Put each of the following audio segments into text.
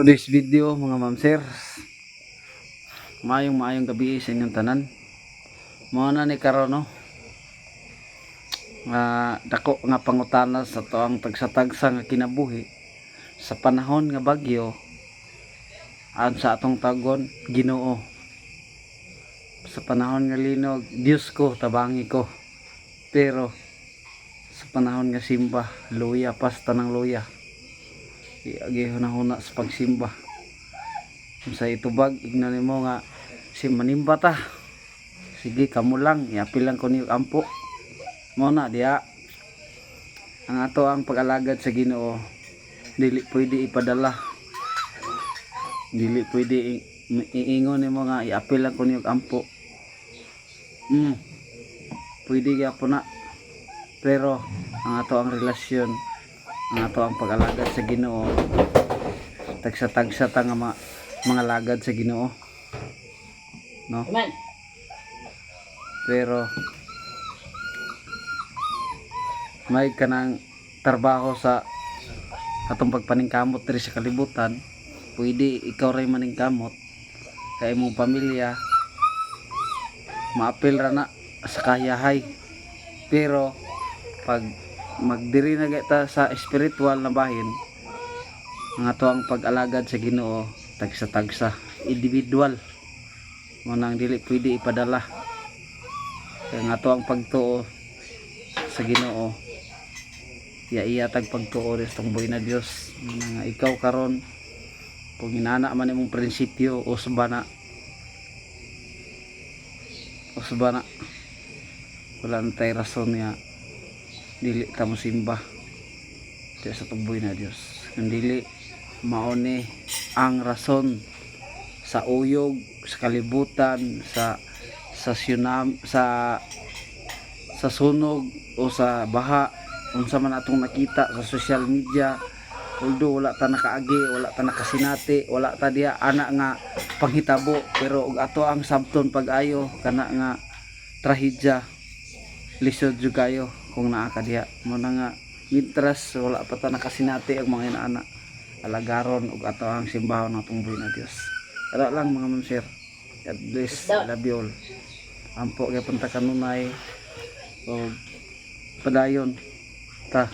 today's video mga ma'am sir. Mayong maayong gabi sa inyong tanan. Mga na ni karon no? Nga dako nga pangutana sa to ang tagsatagsa nga kinabuhi. Sa panahon nga bagyo ang sa atong tagon Ginoo. Sa panahon nga linog Dios ko tabangi ko. Pero sa panahon nga simba luya pasta ng luya iagi huna sa pagsimba. Sa itubag ignan mo nga si manimba ta. Sige kamo lang iapil lang ko ni ampo. Mo na diya ang ato ang pag-alagad sa Ginoo dili pwede ipadala. Dili pwede iingon nimo nga iapil lang ko ni ampo. Mm pwede gyapon na. Pero ang ato ang relasyon ang ato ang pag-alagad sa Ginoo. Tagsa-tagsa ta nga ma- mga lagad sa Ginoo. No? Pero may kanang trabaho sa atong pagpaningkamot diri sa kalibutan. Pwede ikaw ray maningkamot kay imong pamilya. Maapil ra na sa kayahay pero pag magdiri na kita sa spiritual na bahin. Ang ato ang pag-alagad sa Ginoo tagsa-tagsa individual. Mo nang dili pwede ipadala. Kaya nga to ang pagtuo sa Ginoo. Iya iya tag pagtuo sa buhay na Dios nga ikaw karon kung inana man imong prinsipyo o subana o subana wala na tayo rason niya dili ta mo simba. Diya sa tuboy na Dios. Kung dili mauni ang rason sa uyog sa kalibutan sa sa tsunami sa sa sunog o sa baha. Unsa man atong nakita sa social media although wala ta nakaagi wala ta nakasinati wala ta diya ana nga panghitabo. Pero og ato ang sabton pag-ayo kana nga trahedya. Lisod jud kayo kung naa ka diha mo na nga mitras wala pa ta nakasinati ang mga inaana. Alagaron ug ato ang simbahon ng atong buhay na Dios Wala lang mga ma'am sir. God bless. I love you all. Ampo kay punta kanunay o padayon. Ta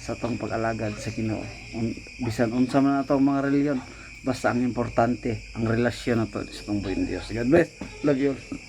sa tong pag-alagad sa Ginoo. Un, bisan unsa man ato mga reliyon. Basta ang importante ang relasyon nato sa tong buhay ng Dios God bless. Love you all